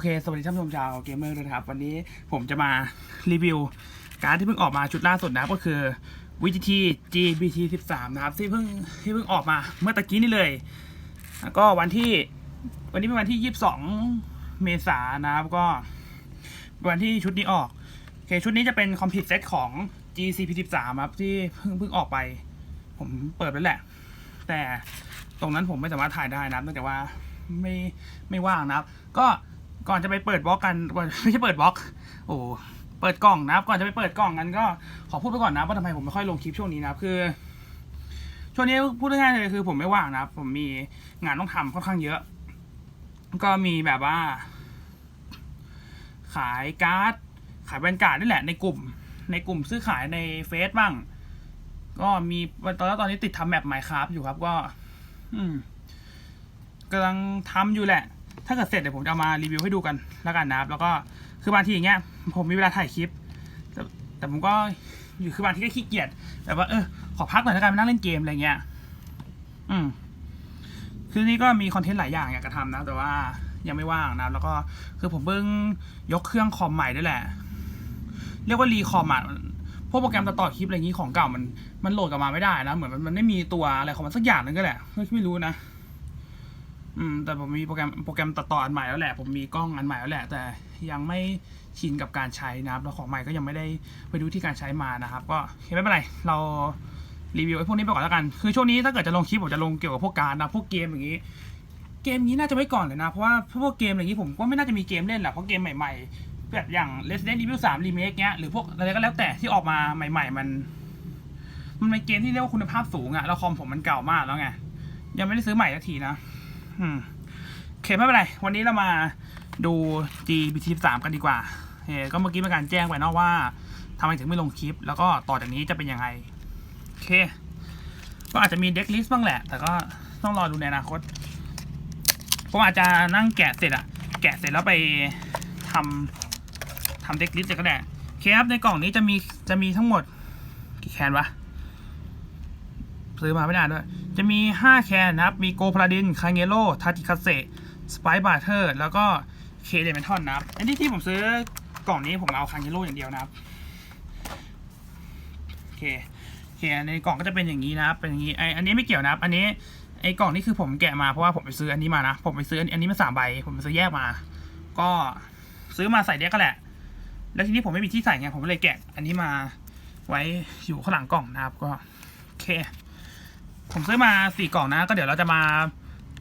อเค สวัสดีท่านผู้ชมชาวเกมเมอร์ด้วยนะครับ วันนี้ผมจะมารีวิว การ์ดที่เพิ่งออกมาชุดล่าสุดนะครับก็คือ VGT GBT 13 นะครับ ที่เพิ่งที่เพิ่งออกมาเมื่อตะกี้นี่เลย แล้วก็วันที่วันนี้เป็นวันที่ 22 เมษายนนะครับก็วันที่ชุดนี้ออกโอเคชุดนี้จะเป็นคอมพิวเซตของ GCP 13ครับที่เพิ่งเพิ่งออกไป ผมเปิดไปแล้วแหละ แต่ตรงนั้นผมไม่สามารถถ่ายได้นะครับเนื่องจากว่าไม่ไม่ว่างนะครับ ก็ ก่อนจะไปเปิดบล็อกกันก่อนไม่ใช่เปิดบล็อก โอ้เปิดกล่องนะครับก่อนจะไปเปิดกล่องกันก็ขอพูดไปก่อนนะว่าทำไมผมไม่ค่อยลงคลิปช่วงนี้นะครับคือ ช่วงนี้พูดง่ายๆเลยคือ ผมไม่ว่างนะผมมีงานต้องทำค่อนข้างเยอะ ก็มีแบบว่า ขายการ์ด ขายแบรนด์การ์ดนี่แหละในกลุ่ม ในกลุ่มซื้อขายในเฟซบ้าง ก็มีตอนตอนนี้ติดทำแมปไมค์ครับอยู่ครับก็ อืมกำลังทำอยู่แหละ ถ้าเกิดเสร็จเดี๋ยวผมจะเอามารีวิวให้ดูกันแล้วกันนะครับ แล้วก็คือบางทีอย่างเงี้ยผมมีเวลาถ่ายคลิป แต่แต่ผมก็อยู่คือบางทีก็ขี้เกียจแบบว่าเออขอพักหน่อยแล้วกันไปนั่งเล่นเกมอะไรเงี้ยอืมคือนี่ก็มีคอนเทนต์หลายอย่างอยากจะทำนะ แต่ว่ายังไม่ว่างนะ แล้วก็คือผมเพิ่งยกเครื่องคอมใหม่ด้วยแหละ เรียกว่ารีคอมอะพวกโปรแกรมตัดต่อคลิปอะไรอย่างนี้ของเก่ามันมันโหลดกลับมาไม่ได้นะ เหมือนมันไม่มีตัวอะไรของมันสักอย่างนึงก็แหละไม่รู้นะ อืมแต่ผมมีโปรแกรมโปรแกรมตัดต่ออันใหม่แล้วแหละ ผมมีกล้องอันใหม่แล้วแหละ แต่ยังไม่ชินกับการใช้นะครับแล้วของใหม่ก็ยังไม่ได้ไปดูที่การใช้มานะครับ ก็ไม่เป็นไรเรารีวิวไอ้พวกนี้ไปก่อนแล้วกัน คือช่วงนี้ถ้าเกิดจะลงคลิปผมจะลงเกี่ยวกับพวกการนะพวกเกมอย่างนี้ เกมนี้น่าจะไว้ก่อนเลยนะ เพราะว่าพวกเกมอย่างนี้ผมก็ไม่น่าจะมีเกมเล่นแหละเพราะเกมใหม่ๆแบบอย่าง Resident Evil 3 Remake เนี้ยหรือพวกอะไรก็แล้วแต่ที่ออกมาใหม่ ๆ มัน มันเป็นเกมที่เรียกว่าคุณภาพสูงอะแล้วคอมผมมันเก่ามากแล้วไงยังไม่ได้ซื้อใหม่สักทีนะ โอเคไม่เป็นไร วันนี้เรามาดู GBT 3กันดีกว่าเอก็เมื่อกี้เป็นการแจ้งไปเนาะว่าทำไมถึงไม่ลงคลิป แล้วก็ต่อจากนี้จะเป็นยังไง โอเค ก็อาจจะมีเด็กลิสต์บ้างแหละ แต่ก็ต้องรอดูในอนาคตผมอาจจะนั่งแกะเสร็จอะแกะเสร็จแล้วไปทำทำเด็กลิสต์ก็ได้โอเคครับในกล่องนี้จะมีจะมีทั้งหมดกี่แคนวะ ซื้อมาไม่นานด้วย จะมี 5 แคนนะครับ มีโกพลาดิน คาเงโ o ทาติคาเซสไปบาร์เทอร์ แล้วก็เคเดเมนทอนนะครับ อันนี้ที่ผมซื้อกล่องนี้ผมเอาคาเงโ o อย่างเดียวนะครับ โอเคโอเคในกล่องก็จะเป็นอย่างนี้นะครับ เป็นอย่างนี้ ไออันนี้ไม่เกี่ยวนะครับ อันนี้ไอ้กล่องนี้คือผมแกะมาเพราะว่าผมไปซื้ออันนี้มานะ ผมไปซื้ออันนี้มาสามใบ ผมไปซื้อแยกมา ก็ซื้อมาใส่เด็กก็แหละ แล้วทีนี้ผมไม่มีที่ใส่ไง ผมก็เลยแกะ อันนี้มาไว้อยู่ข้างหลังกล่องนะครับ ก็โอเค ผมซื้อมาสี่กล่องนะ ก็เดี๋ยวเราจะมา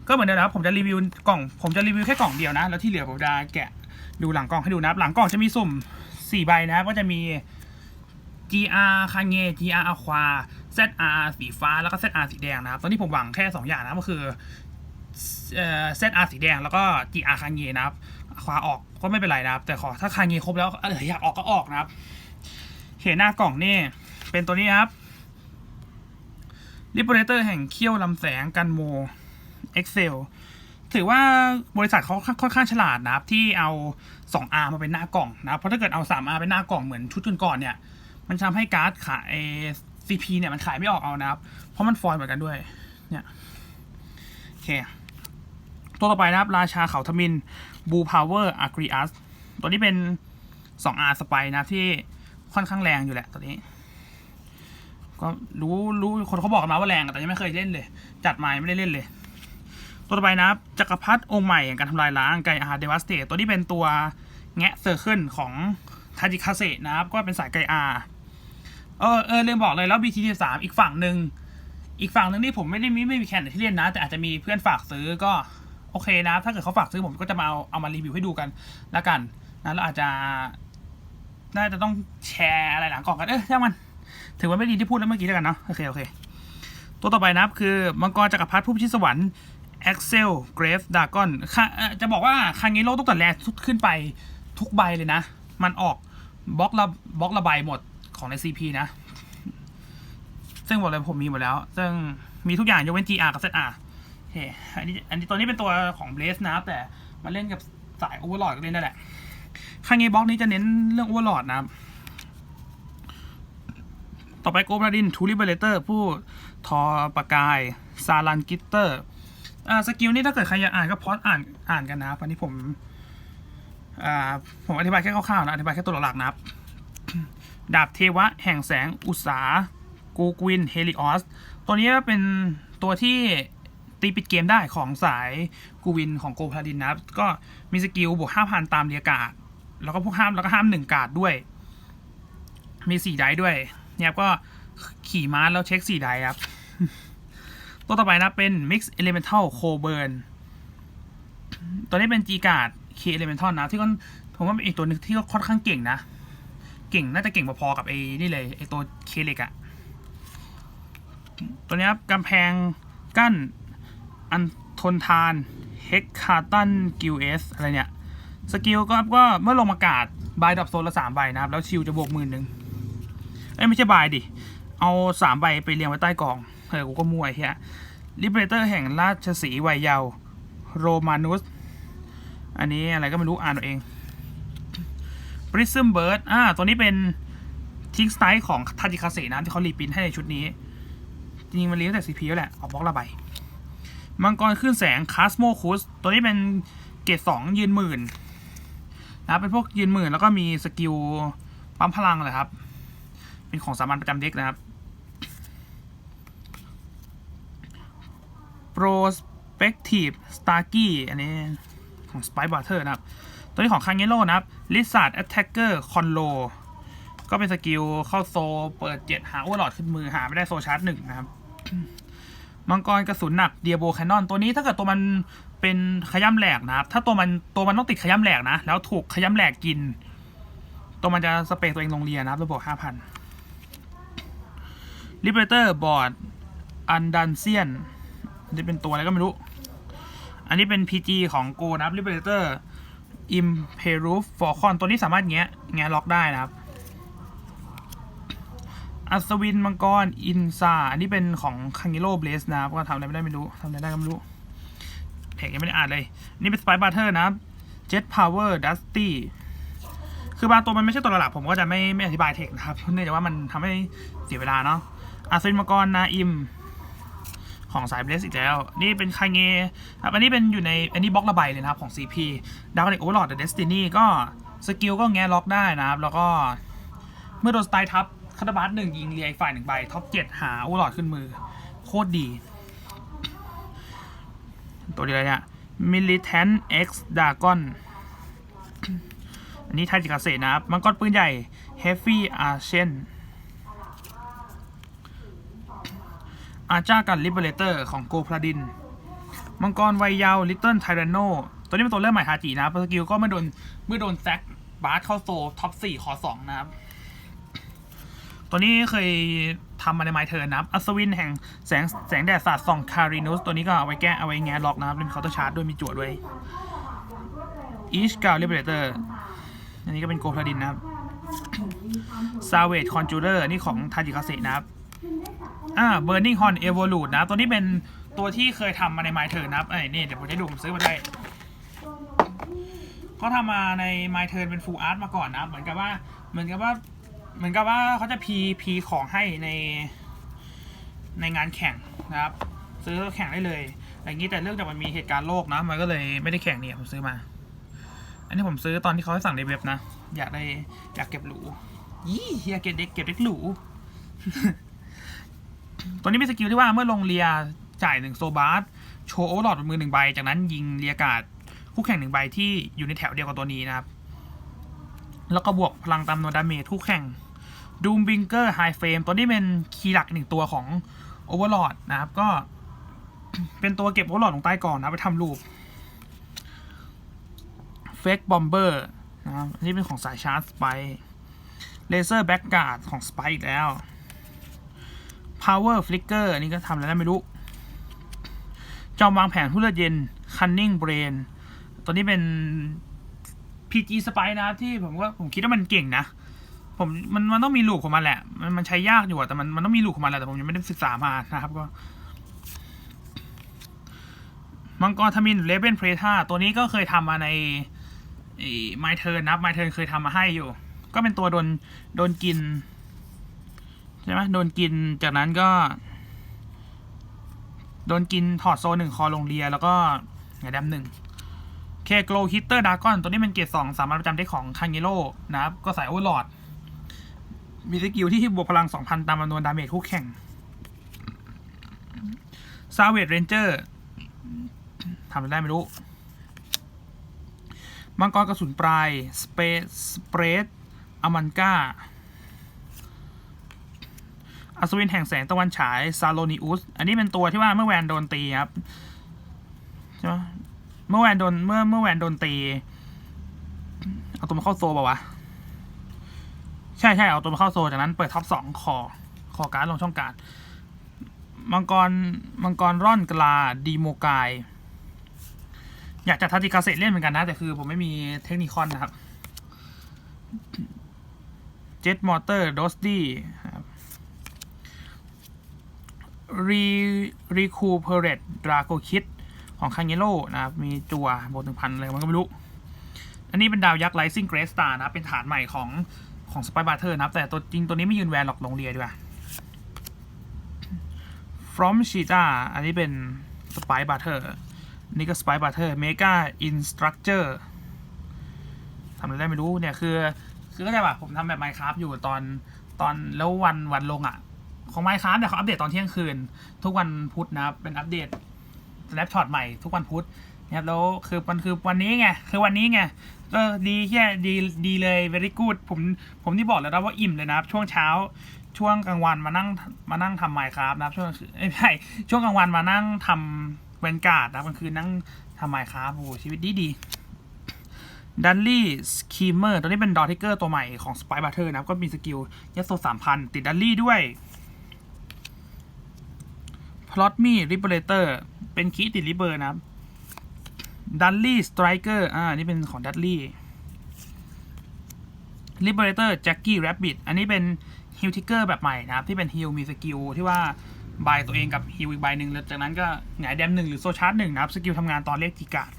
ก็เหมือนเดิมนะครับผมจะรีวิวกล่อง ผมจะรีวิวแค่กล่องเดียวนะ แล้วที่เหลือผมจะแกะดูหลังกล่องให้ดูนะหลังกล่องจะมีสุ่มสี่ใบนะครับก็จะมี GR คาเง GR อควา ZR สีฟ้าแล้วก็ ZR สีแดงนะครับ ตอนนี้ผมหวังแค่ 2 อย่างนะก็คือเอ่อ ZR สีแดงแล้วก็ GR คาเงนะครับอควาออกก็ไม่เป็นไรนะครับ แต่ขอถ้าคาเงครบแล้วเอออยากออกก็ออกนะครับ เห็นหน้ากล่องนี่ เป็นตัวนี้ครับ ลิเบเรเตอร์แห่งเขี้ยวลำแสงกันโม Excel ถือว่าบริษัทเขาค่อนข้างฉลาดนะครับ ที่เอา 2R มาเป็นหน้ากล่องนะครับเพราะถ้าเกิดเอา 3R เป็นหน้ากล่องเหมือนชุดก่อนๆเนี่ย มันทำให้การ์ดขาย CP เนี่ยมันขายไม่ออกเอานะครับ เพราะมันฟอยล์เหมือนกันด้วย เนี่ยโอเค ตัวต่อไปนะครับ ราชาเขาทมินบูพาวเวอร์อาร์กริอัสตัวนี้เป็น 2R สไปนะที่ค่อนข้างแรงอยู่แหละตัวนี้ ก็รู้รู้คนเขาบอกกันมาว่าแรงแต่ยังไม่เคยเล่นเลย จัดมายไม่ได้เล่นเลย ตัวต่อไปนะครับจักรพรรดิองค์ใหม่แห่งการทำลายล้างไกอาเดวัสเตตัวนี้เป็นตัวแงะเซอร์เคิลของทาจิคาเซนะครับ ก็เป็นสายไกอาเออเออลืมบอกเลยแล้ว BT 3อีกฝั่งหนึ่งอีกฝั่งหนึ่งนี่ผมไม่ได้มีไม่มีแคนที่เล่นนะ แต่อาจจะมีเพื่อนฝากซื้อก็โอเคนะ ถ้าเกิดเขาฝากซื้อผมก็จะมาเอาเอามารีวิวให้ดูกันล้วกันนะแล้วอาจจะน่าจะต้องแชร์อะไรหลังกล่องกันเออช่างมัน ถือว่าไม่ดีที่พูดแล้วเมื่อกี้แล้วกันเนาะโอเคโอเค ตัวต่อไปนะครับคือมังกรจักรพรรดิผู้พิชิตสวรรค์ Excel Grave Dragon ค่ะเอ่อจะบอกว่าคางเงโร่ตั้งแต่แรกขึ้นไปทุกใบเลยนะ มันออกบล็อกละบล็อกละใบหมดของใน CP นะ ซึ่งบอกเลยผมมีหมดแล้ว ซึ่งมีทุกอย่างยกเว้น GR กับ ZR โอเคอันนี้อันนี้ตัวนี้เป็นตัวของ Blaze นะครับ แต่มาเล่นกับสาย Overlord ก็เล่นได้แหละคางเงบล็อกนี้จะเน้นเรื่อง Overlord นะครับ ต่อไปโกบราดินทูริเบเลเตอร์ผู้ทอประกายซาลันกิตเตอร์อ่าสกิลนี้ถ้าเกิดใครอยากอ่านก็พอดอ่านอ่านกันนะครับอันนี้ผมอ่าผมอธิบายแค่คร่าวๆนะอธิบายแค่ตัวหลักๆนะครับดาบเทวะแห่งแสงอุสากูกวินเฮลิออสตัวนี้เป็นตัวที่ตีปิดเกมได้ของสายกูวินของโกพาดินนะครับก็มีสกิลบวกห้าพันตามเรียกาดแล้วก็พวกห้ามแล้วก็ห้ามหนึ่งกาดด้วย มีสี่ไดด้วย เนี่ยครับก็ขี่ม้าแล้วเช็คสี่ไดครับ ตัวต่อไปนะเป็น Mix Elemental c o b u r n ตัวนี้เป็น G Guard K Elemental นะ ที่ก็ผมว่าเป็นอีกตัวหนึงที่ก็ค่อนข้างเก่งนะ เก่งน่าจะเก่งพอๆกับไอ้นี่เลยไอ้ตัวเคเล็กอะตัวนี้ครับกำแพงกั้นอันทนทานเฮกคาตันกิลเอสอะไรเนี่ย สกิลก็ก็เมื่อลงอากาศบายดับโซนละสามใบนะครับ แล้วชิลจะบวกหมื่นหนึ่ง เอ้ยไม่ใช่บายดิ เอาสามใบไปเรียงไว้ใต้กองเออกูก็มั่วไอ้เฮียลิเบเรเตอร์แห่งราชสีวัยเยาว์โรมานุส อันนี้อะไรก็ไม่รู้อ่านเอาเองปริซึมเบิร์ดอ่า ตัวนี้เป็นทิกสไตล์ของทาจิคาเซนะที่เขารีปรินให้ในชุดนี้ จริงมันเลี้ยงแต่ซีพีแล้วแหละ ออกบล็อกละใบมังกรขึ้นแสงคาสโมคุส ตัวนี้เป็นเกรดสองยืนหมื่นนะเป็นพวกยืนหมื่นแล้วก็มีสกิลปั๊มพลังเลยครับ เป็นของสามัญประจำเด็กนะครับ Prospective Starkey อันนี้ของ Spy Butter นะครับ ตัวนี้ของคังเยโ o นะครับ Lizard Attacker Conlo ก็เป็นสกิลเข้าโซ เปิดเจ็ดหาโอเวลอดขึ้นมือหาไม่ได้โซชาร์จหนึ่งนะครับมังกรกระสุนหนักเดียโบแคนนอนตัวนี้ถ้าเกิดตัวมันเป็นขย้ำแหลกนะครับ ถ้าตัวมันตัวมันต้องติดขย้ำแหลกนะ แล้วถูกขย้ำแหลกกิน ตัวมันจะสเปรย์ตัวเองลงเรียนนะครับระบบห้าพัน ลิเบเตอร์บอร์ดอันดันเซียนนนี้เป็นตัวอะไรก็ไม่รู้ อันนี้เป็น PG ของโกนะครับ Liberator Imperuf Falcon ตัวนี้สามารถแงะแงะล็อกได้นะครับอัศวินมังกร อินซาอันนี้เป็นของคังิโ b เบลสนะครับ ก็ทำอะไรไม่ได้ไม่รู้ทำอะไรได้ก็ไม่รู้เพจยังไม่ได้อ่านเลย นี่เป็นสไปบัตเตอร์นะครับ Jet Power Dusty คือบางตัวมันไม่ใช่ตัวหลักผมก็จะไม่ไม่อธิบายเทคนะครับ เนื่องจากว่ามันทำให้เสียเวลาเนาะ อัศวินมังกรนาอิม ของสายเบสอีกแล้ว นี่เป็นคาเงครับอันนี้เป็นอยู่ในอันนี้บล็อกระบายเลยนะครับของ CP ดาวน์โอเวอร์ลอดเดสตินีก็สกิลก็แงะล็อกได้นะครับ แล้วก็เมื่อโดนสไตล์ทับคาร์บัสหนึ่งยิงเรียอีกฝ่ายหนึ่งใบท็อปเจ็ดหาโอเวอร์ลอดขึ้นมือ โคตรดี ตัวเดียวเนี่ย Militant X Dragon อันนี้ไทจิกาเซนะครับ มังกรปืนใหญ่ Heavy Archen อา อาจ้ากันลิเบเลเตอร์ของโกพลาดิน มังกรวัยยาวลิตเติ้ลไทแรนโนตัวนี้เป็นตัวเริ่มใหม่ฮาจินะสกิลก็เมื่อโดนเมื่อโดนแซกบาร์เข้าโซท็อปสี่ขอสองนะครับตัวนี้เคยทำมาในไมเทิร์นนะครับอัศวินแห่งแสงแสงแดดสาดส่องคารินุสตัวนี้ก็เอาไว้แก้เอาไว้แงะล็อกนะครับเล่นเคาน์เตอร์ชาร์จด้วยมีจั่วด้วยอีชกาลิเบเลเตอร์อันนี้ก็เป็นโกพลาดินนะครับซาเวดคอนจูเ r อร์นี่ของทาจิคาเซนะครับ อ่า Burning Horn Evolute นะ ตัวนี้เป็นตัวที่เคยทำมาใน My Turn นะไอ้นี่เดี๋ยวผมจะดูผมซื้อมาได้เขาทำมาใน My Turn เป็น Full Art มาก่อนนะ เหมือนกับว่า เหมือนกับว่า เหมือนกับว่าเขาจะพีพีของให้ในในงานแข่งนะครับ ซื้อแข่งได้เลยอะไรอย่างนี้แต่เรื่องจากมันมีเหตุการณ์โลกนะ มันก็เลยไม่ได้แข่งเนี่ยผมซื้อมา อันนี้ผมซื้อตอนที่เขาให้สั่งในเว็บนะ อยากได้อยากเก็บหรูยี่อยากเก็บเด็กเก็บเด็กหรู ตัวนี้เป็นสกิลที่ว่าเมื่อลงเรียจ่ายหนึ่งโซบาร์โชว์โอเวอร์ลอดบนมือหนึ่งใบ จากนั้นยิงเรียกาดคู่แข่งหนึ่งใบที่อยู่ในแถวเดียวกับตัวนี้นะครับ แล้วก็บวกพลังตามโนดาเมจคู่แข่งดูมบิงเกอร์ไฮเฟมตัวนี้เป็นคีย์หลักหนึ่งตัวของโอเวอร์ลอดนะครับ ก็เป็นตัวเก็บโอเวอร์ลอดลงใต้ก่อนนะไปทำลูปเฟกบอมเบอร์นะครับนนี้เป็นของสายชาร์จสไปเลเซอร์แบ็กการ์ดของสไปอีกแล้ว Power Flicker อันนี้ก็ทำอะไรได้ไม่รู้จอมวางแผนผู้เลือดเย็น Cunning Brain ตัวนี้เป็น PG Spy นะครับที่ผมว่าผมคิดว่ามันเก่งนะ ผมมันมันต้องมีลูกของมันแหละ มันมันใช้ยากอยู่แต่มันมันต้องมีลูกของมันแหละแต่ผมยังไม่ได้ศึกษามานะครับก็มังกรทมินเลเ e นเพรทาตัวนี้ก็เคยทำมาในไมเทิร์นนะไมเทิร์นเคยทำมาให้อยู่ ก็เป็นตัวโดนโดนกิน ช่ไหมโดนกินจากนั้นก็ โดนกินถอดโซหนึ่งคอลงเรีย แล้วก็ไงดำหนึ่งเคโกลฮิตเตอร์ดากอนตัวนี้เป็นเกรดสองสามัญประจำเด็กของคังเยโร่นะครับ ก็ใส่โอเวอร์ลอด มีสกิลที่บวกพลัง2,000ตามจำนวนดาเมจคู่แข่งซาเวดเรนเจอร์ทำได้ไม่รู้ มังกรกระสุนปลาย สเปสเปรดอามันกา อัศวินแห่งแสงตะวันฉายซาโลนิอุส อันนี้เป็นตัวที่ว่าเมื่อแวนโดนตีครับใช่ไหมเมื่อแวนโดนเมื่อเมื่อแวนโดนตี เอาตัวมาเข้าโซเปล่าวะ ใช่ใช่เอาตัวมาเข้าโซจากนั้นเปิดท็อปสองคอคอการ์ดลงช่องการ์ดมังกรมังกรร่อนกลาดีโมกาย อยากจะทัติกาเซเล่นเหมือนกันนะ แต่คือผมไม่มีเทคนิคอนนะครับเจ็ตมอเตอร์ดอสดี้ รีรีคูเพเรตดราโกคิดของคังเยโร่นะครับ มีจัวบถึงพันอะไรมันก็ไม่รู้ อันนี้เป็นดาวยักษ์ไลซิ่งเกรสตานะครับ เป็นฐานใหม่ของของสไปบาร์เทอร์นะครับ แต่ตัวจริงตัวนี้ไม่ยืนแวนหรอกลงเรียดีกว่า from cheetah อันนี้เป็นสไปบาร์เทอร์นี่ก็สไปบาร์เทอร์เมกาอินสตรัคเจอร์ทำอะไรได้ไม่รู้เนี่ยคือ คือก็ใช่ป่ะผมทำแบบ Minecraft อยู่ตอนตอนแล้ววันวันลงอะ ของ Minecraft เนี่ยเขาอัปเดตตอนเที่ยงคืน ทุกวันพุธนะครับ เป็นอัปเดต snapshot ใหม่ทุกวันพุธนะครับแล้วคือมันคือวันนี้ไงคือวันนี้ไงก็ดีแค่ดีดีเลย very good ผมผมที่บอกแล้วนะว่าอิ่มเลยนะครับ ช่วงเช้าช่วงกลางวันมานั่งมานั่งทำไมครับนะครับ ช่วงไม่ใช่ช่วงกลางวันมานั่งทำเวนการ์ดนะกลางคืนนั่งทำไมครับโอ้ชีวิตดีดีดันลี่สคีเมอร์ตัวนี้เป็นดอทิเกอร์ตัวใหม่ของสไปบัตเทอร์นะครับ ก็มีสกิลยัดโซ่สามพันติดดันลี่ด้วย พลอตมี่ริเบเลเตอร์เป็นคีย์ติดริเบอร์นะครับดันลี่สไตรเกอร์อ่านี่เป็นของดันลี่ Liberator Jackie Rabbit อันนี้เป็นฮิลทิกเกอร์แบบใหม่นะครับ ที่เป็นฮิลมีสกิลที่ว่าบายตัวเองกับฮิลอีกใบหนึ่งแล้วจากนั้นก็หงายแดมหนึ่งหรือโซชาร์จหนึ่งนะครับ สกิลทำงานตอนเลขจีการ์ด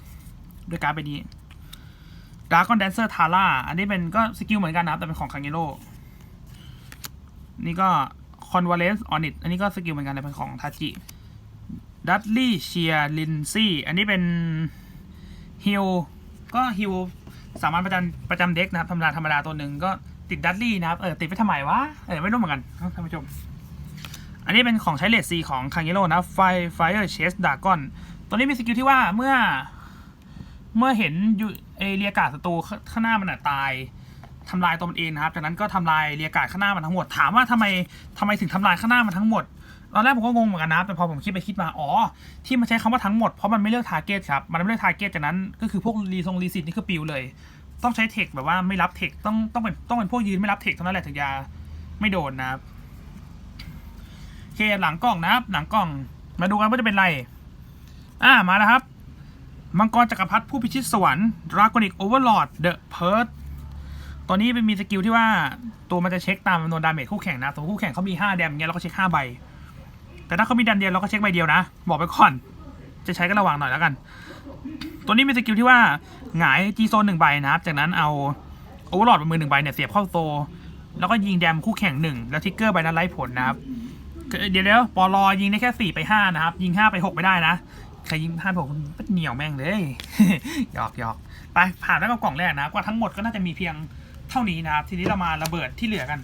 ด้วยการ์ดใบนี้ Dragon Dancer Tara อันนี้เป็นก็สกิลเหมือนกันนะครับ แต่เป็นของคังเ e โ o นี่ก็ Convalesce on it อันนี้ก็สกิลเหมือนกันแต่เป็นของทาจิ Dudley Shear Lindsay อันนี้เป็นฮิลก็ฮิลสามัญประจำประจำเด็กนะครับธรรมดาธรรมดาตัวหนึ่งก็ติดดัตลี่นะครับเออติดไปทำไมวะเออไม่รู้เหมือนกันท่านผู้ชม อันนี้เป็นของใช้เลดซีของคังเ e โ o นะไฟไฟเออร์เชสดากอนตัวนี้มีสกิลที่ว่าเมื่อ เมื่อเห็นยูเอเรียกาศศัตรูข้างหน้ามันอะตาย ทำลายตัวมันเองนะครับ จากนั้นก็ทำลายเรียกาศข้างหน้ามันทั้งหมด ถามว่าทำไมทำไมถึงทำลายข้างหน้ามันทั้งหมด ตอนแรกผมก็งงเหมือนกันนะแต่พอผมคิดไปคิดมา อ๋อ ที่มันใช้คำว่าทั้งหมด เพราะมันไม่เลือกทาร์เก็ตครับ มันไม่เลือกทาร์เก็ตจากนั้นก็คือพวกรีทรงรีสิตนี่คือปิวเลย ต้องใช้เทคแบบว่าไม่รับเทค ต้องต้องเป็นต้องเป็นพวกยืนไม่รับเทคเท่านั้นแหละถึงจะไม่โดนนะครับโอเคหลังกล่องนะครับ หลังกล่อง มาดูกันว่าจะเป็นไร อ่า มาแล้วครับ มังกรจักรพรรดิผู้พิชิตสวรรค์ดราก้อนิกโอเวอร์ลอดเดอะเพิร์ด ตัวนี้เป็นมีสกิลที่ว่าตัวมันจะเช็คตามจำนวนดาเมจคู่แข่งนะสมมติคู่แข่งเขามี5แดมเงี้ยเราก็เช็ค5ใบ แต่ถ้าเขามีดันเดียวเราก็เช็คใบเดียวนะ บอกไปก่อน จะใช้ก็ระวังหน่อยแล้วกัน ตัวนี้มีสกิลที่ว่าหงายจีโซนหนึ่งใบนะครับ จากนั้นเอาโอเวอร์ลอดบนมือหนึ่งใบเนี่ยเสียบเข้าโซ แล้วก็ยิงแดมคู่แข่งหนึ่งแล้วทิกเกอร์ใบนั้นไล่ผลนะครับ เดี๋ยวเดี๋ยวปอลอยิงได้แค่สี่ไปห้านะครับ ยิงห้าไปหกไม่ได้นะใครยิงห้าไปหกมันเหนียวแม่งเลยหยอกหยอกไปผ่านแล้วกับกล่องแรกนะก็ทั้งหมดก็น่าจะมีเพียง เท่านี้นะครับ ทีนี้เรามาระเบิดที่เหลือกัน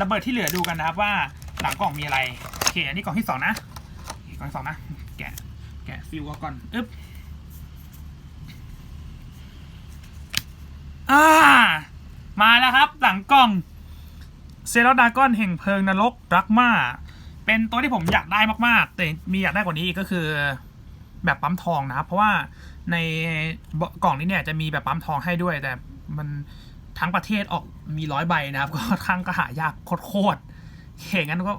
ระเบิดที่เหลือดูกันนะครับว่าหลังกล่องมีอะไรโอเคอันนี้กล่องที่สองนะกล่องที่สองนะแกะแกะฟิวก่อนอึ๊บอ่ามาแล้วครับหลังกล่องเซรดากอนแห่งเพลิงนรกรักมาเป็นตัวที่ผมอยากได้มากๆ แต่มีอยากได้กว่านี้อีกก็คือแบบปั๊มทองนะครับ เพราะว่าในกล่องนี้เนี่ยจะมีแบบปั๊มทองให้ด้วย แต่มัน ทั้งประเทศออกมีร้อยใบนะครับ ก็ค่อนข้างก็หายากโคตรๆเข่งั้นก็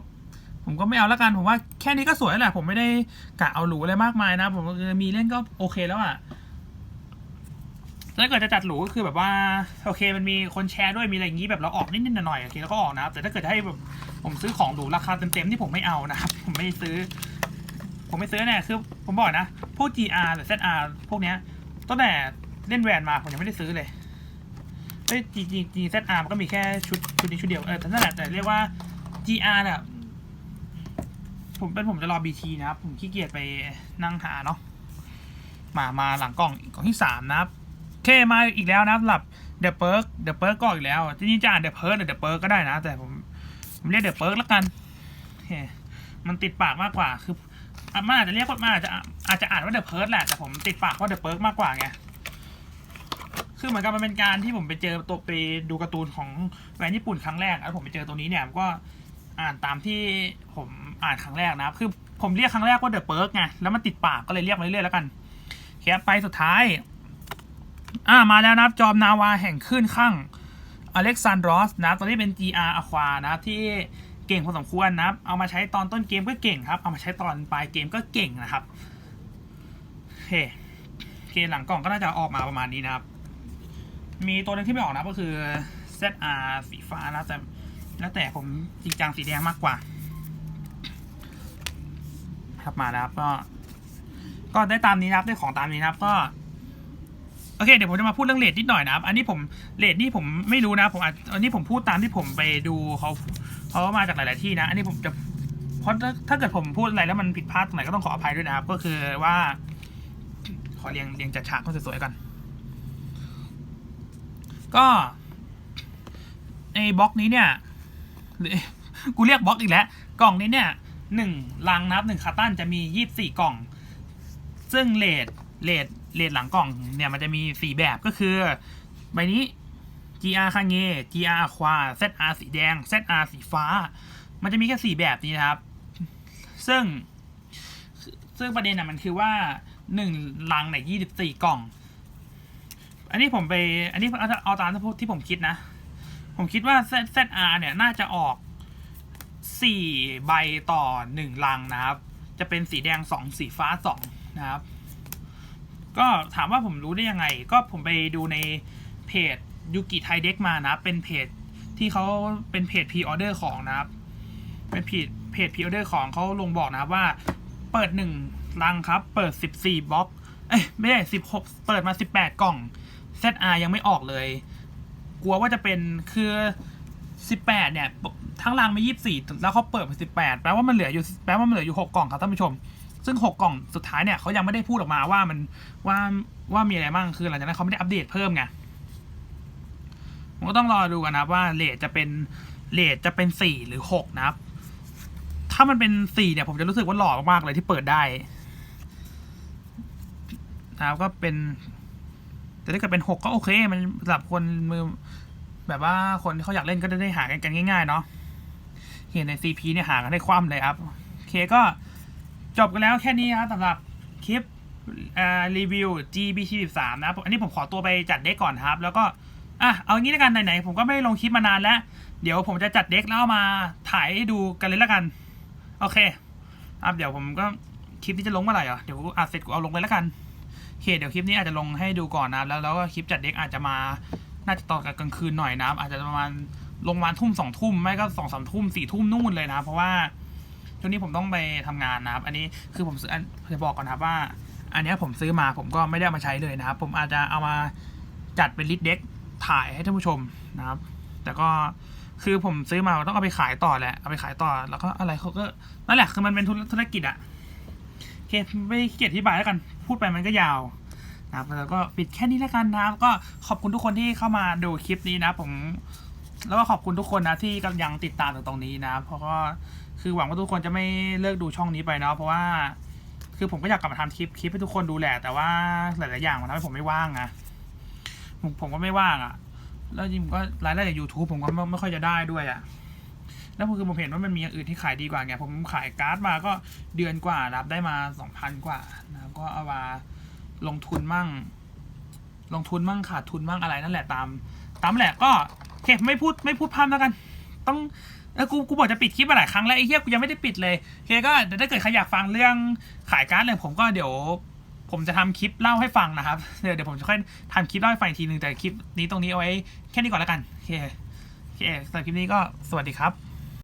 ผมก็ไม่เอาล้วกัน ผมว่าแค่นี้ก็สวยแล้วแหละ ผมไม่ได้กะเอาหรูอะไรมากมายนะ ผมมีเล่นก็โอเคแล้วอะ่ะถ้าเกิดจะจัดหรูก็คือแบบว่าโอเคมันมีคนแชร์ด้วยมีอะไรอย่างนี้แบบเราออกนิดๆหน่อยๆโอเคแล้วก็ออกนะครับ แต่ถ้าเกิดจะให้แบบผมซื้อของหรูราคาเต็มๆที่ผมไม่เอานะครับ ผมไม่ซื้อ ผมไม่ซื้อเนี่ยคือผมบอกนะพวก GR หรือ ZR พวกเนี้ยตั้งแต่เล่นแวนมาผมยังไม่ได้ซื้อเลย เอ้ย G G G ZR มันก็มีแค่ชุดชุดนี้ชุดเดียว เออแต่นั่นแหละแต่เรียกว่า GR เนี่ยผมเป็นผมจะรอ BT นะครับ ผมขี้เกียจไปนั่งหาเนาะมามาหลังกล่องกล่องที่สามนะครับโอเคมาอีกแล้วนะสำหรับเดอะเปิร์กเดอะเปิร์กก็อีกแล้วที่นี่จะอ่านเดอะเพิร์กหรือเดอะเปิร์กก็ได้นะ แต่ผมผมเรียกเดอะเปิร์กแล้วกันโอเคมันติดปากมากกว่าคือมันอาจจะเรียกว่ามันอาจจะอาจจะอ่านว่าเดอะเพิร์กแหละแต่ผมติดปากว่าเดอะเปิร์กมากกว่าไง คือเหมือนกับมันเป็นการที่ผมไปเจอตัวไปดูการ์ตูนของแบรนด์ญี่ปุ่นครั้งแรกแล้วผมไปเจอตัวนี้เนี่ยผมก็อ่านตามที่ผมอ่านครั้งแรกนะครับ คือผมเรียกครั้งแรกว่าเดอะเปิร์กไงแล้วมันติดปากก็เลยเรียกมาเรื่อยๆแล้วกันแคปไปสุดท้าย อ่ามาแล้วนะครับจอมนาวาแห่งคลื่นข้างอเล็กซานดรอสนะตัวนี้เป็น GR Aqua นะครับที่เก่งพอสมควรนะครับ เอามาใช้ตอนต้นเกมก็เก่งครับ เอามาใช้ตอนปลายเกมก็เก่งนะครับเคโอเคหลังกล่องก็น่าจะออกมาประมาณนี้นะครับ มีตัวหนึงที่ไม่ออกนะก็คือ ZR สีฟ้านะแต่แล้วแต่ผมจริงจังสีแดงมากกว่า ครับมาแล้วก็ ก็ได้ตามนี้นะครับได้ของตามนี้นะครับก็โอเคเดี๋ยวผมจะมาพูดเรื่องเลทนิดหน่อยนะครับ อันนี้ผมเลทนี่ผมไม่รู้นะผมอันนี้ผมพูดตามที่ผมไปดูเขาเขามาจากหลาย ๆ ที่นะ อันนี้ผมจะเพราะถ้าถ้าเกิดผมพูดอะไรแล้วมันผิดพลาดตรงไหนก็ต้องขออภัยด้วยนะครับ ก็คือว่า ขอเรียงเรียงจัดฉากให้สวยๆกัน ก็ไอ้บล็อกนี้เนี่ยหรือกูเรียกบล็อกอีกแล้ว กล่องนี้เนี่ยหนึ่งลังนับหนึ่งคาตันจะมียี่สี่กล่อง ซึ่งเลทเลทเลทหลังกล่องเนี่ยมันจะมีสี่แบบก็คือ ใบนี้ GR คางเง GR ควา ZR สีแดง ZR สีฟ้า มันจะมีแค่สี่แบบนี้นะครับ ซึ่ง ซึ่งประเด็นน่ะมันคือว่าหนึ่งลังเนี่ยยี่สิบสี่กล่อง อันนี้ผมไป อันนี้เอาเอาตามที่ผมคิดนะ ผมคิดว่า Z- ZR เนี่ยน่าจะออกสี่ใบต่อหนึ่งลังนะครับ จะเป็นสีแดงสองสีฟ้าสองนะครับ ก็ถามว่าผมรู้ได้ยังไง ก็ผมไปดูในเพจยูกิไทเด็กมานะ เป็นเพจที่เขาเป็นเพจพ r ออเดอร์ของนะครับ เป็นเพจเพจพ r ออเดอร์ของเขาลงบอกนะครับว่าเปิดหนึ่งลังครับ เปิดสิบสี่บล็อก เอ้ยไม่ใช่สิบหกเปิดมาสิบแปดกล่อง ZR ยังไม่ออกเลย กลัวว่าจะเป็นคือสิบแปดเนี่ย ทั้งรังไม่ยี่สี่แล้วเขาเปิดมาสิบแปดแปลว่ามันเหลืออยู่แปลว่ามันเหลืออยู่หกกล่องครับท่านผู้ชม ซึ่งหกกล่องสุดท้ายเนี่ยเขายังไม่ได้พูดออกมาว่ามันว่าว่ามีอะไรบ้างคือหลังจากนั้นเขาไม่ได้อัปเดตเพิ่มไงผมก็ต้องรอดูกันนะว่าเลทจะเป็นเลทจะเป็นสี่หรือหกนะครับ ถ้ามันเป็นสี่เนี่ย ผมจะรู้สึกว่าหล่อมากๆเลยที่เปิดได้นะครับก็เป็น แต่ถ้าเกิดเป็นหกก็โอเค มันสำหรับคนมือแบบว่าคนที่เขาอยากเล่นก็ได้หากันกันง่ายๆเนาะเห็นใน CP เนี่ยหากันได้คว่ำเลยครับโอเคก็จบกันแล้วแค่นี้ครับสำหรับคลิปรีวิว GBT 13นะอันนี้ผมขอตัวไปจัดเด็กก่อนครับ แล้วก็อะเอางี้แล้วกันไหนๆผมก็ไม่ลงคลิปมานานแล้ว เดี๋ยวผมจะจัดเด็กแล้วมาถ่ายให้ดูกันเลยแล้วกัน โอเคครับเดี๋ยวผมก็คลิปนี้จะลงเมื่อไหร่อะเดี๋ยวอัดเสร็จกูเอาลงเลยแล้วกัน เคเดี๋ยวคลิปนี้อาจจะลงให้ดูก่อนนะแล้วแล้วก็คลิปจัดเด็กอาจจะมาน่าจะตอนกลางคืนหน่อยนะอาจจะประมาณลงมาทุ่มสองทุ่มไม่ก็สองสามทุ่มสี่ทุ่มนู่นเลยนะ เพราะว่าช่วงนี้ผมต้องไปทำงานนะครับ อันนี้คือผมซื้ออันจะบอกก่อนนะครับว่า อันนี้ผมซื้อมาผมก็ไม่ได้ามาใช้เลยนะครับ ผมอาจจะเอามาจัดเป็นลิสต์เด็กถ่ายให้ท่านผู้ชมนะครับ แต่ก็คือผมซื้อมาต้องเอาไปขายต่อแหละเอาไปขายต่อแล้วก็อะไรเขาก็นั่นแหละคือมันเป็นธุรกิจอะโอเคไม่เกียจอธิบายแล้วกัน พูดไปมันก็ยาวนะครับแล้วก็ปิดแค่นี้แล้วกันนะครับ ก็ขอบคุณทุกคนที่เข้ามาดูคลิปนี้นะผม แล้วก็ขอบคุณทุกคนนะที่กำลังติดตามถึงตรงนี้นะ เพราะก็คือหวังว่าทุกคนจะไม่เลิกดูช่องนี้ไปเนาะเพราะว่า คือผมก็อยากกลับมาทำคลิปคลิปให้ทุกคนดูแหละ แต่ว่าหลายๆอย่างมันทำให้ผมไม่ว่างอะผมผมก็ไม่ว่างอะแล้วจริงผมก็รายได้จาก YouTube ผมก็ไม่ไม่ค่อยจะได้ด้วยอะ แล้วคือผมเห็นว่ามันมีอย่างอื่นที่ขายดีกว่าไงผมขายการ์ดมาก็เดือนกว่ารับได้มาสองพันกว่านะครับก็เอามาลงทุนมั่ง ลงทุนมั่งขาดทุนมั่งอะไรนั่นแหละตาม ตามแหละก็โอเคไม่พูดไม่พูดพร่ำแล้วกัน ต้องเออกูกูบอกจะปิดคลิปมาหลายครั้งแล้วไอ้เหี้ยกูยังไม่ได้ปิดเลยโอเคก็เดี๋ยวถ้าเกิดใครอยากฟังเรื่องขายการ์ดเลยผมก็เดี๋ยว ผมจะทำคลิปเล่าให้ฟังนะครับ เดี๋ยวเดี๋ยวผมจะค่อยทำคลิปเล่าให้ฟังอีกทีหนึ่งแต่คลิปนี้ตรงนี้เอาไว้แค่นี้ก่อนแล้วกันโอเคโอเคสำหรับคลิปนี้ก็สวัสดีครับ